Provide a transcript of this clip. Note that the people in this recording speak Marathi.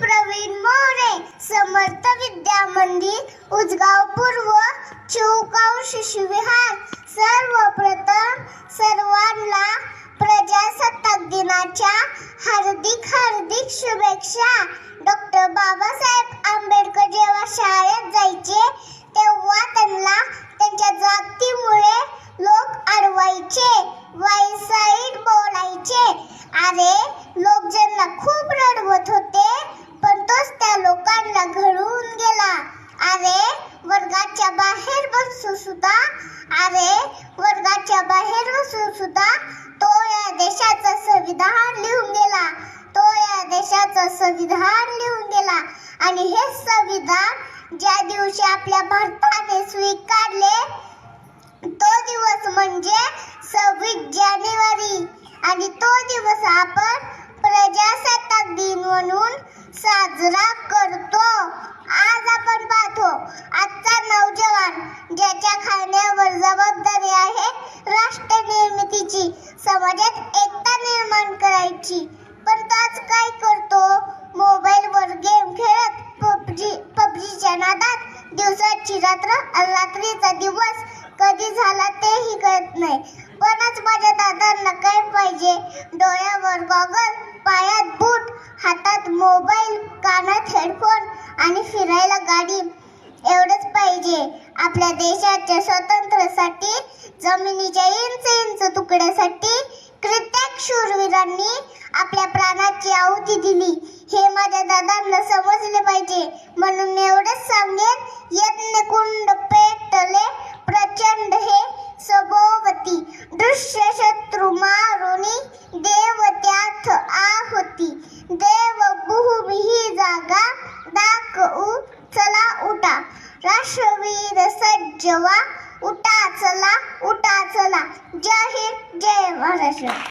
प्रवीण मोरे समर्थ विद्या मंदिर उजगाव पूर्व चिवगाव शिशुविहार. सर्वप्रथम सर्वांना प्रजासत्ताक दिनाच्या हार्दिक हार्दिक शुभेच्छा. डॉक्टर बाबा वर्गाच्या बाहेर बसू सुद्धा. अरे वर्गाच्या बाहेर बसू सुद्धा. तो या देशाचा संविधान लिहून गेला. तो या देशाचा संविधान लिहून गेला. आणि हे संविधान ज्या दिवशी आपल्या भारताने स्वीकारले तो दिवस म्हणजे दिवसाची रात्र आणि रात्रीचा दिवस कधी झाला तेही कळत नाही. पणच माझ्या दादांना काय पाहिजे? डोळ्यावर गॉगल पायात बूट हातात मोबाईल कानात हेडफोन आणि फिरायला गाडी. एवढंच पाहिजे. आपल्या देशाच्या स्वातंत्र्यासाठी जमिनीच्या इंच इंच तुकड्यासाठी कित्येक शूरवीरांनी आपल्या प्राणाची आहुती दिली. हे माझ्या दादांना समजले पाहिजे. म्हणून मी एवढंच सांगेन शत्रु मारुनी देव त्याथ आहोती. देव भूमी ही जागा दाखवू चला उठा. राष्ट्रवीर सज्जवा उठा चला उठा चला. जय हिंद जय महाराष्ट्र.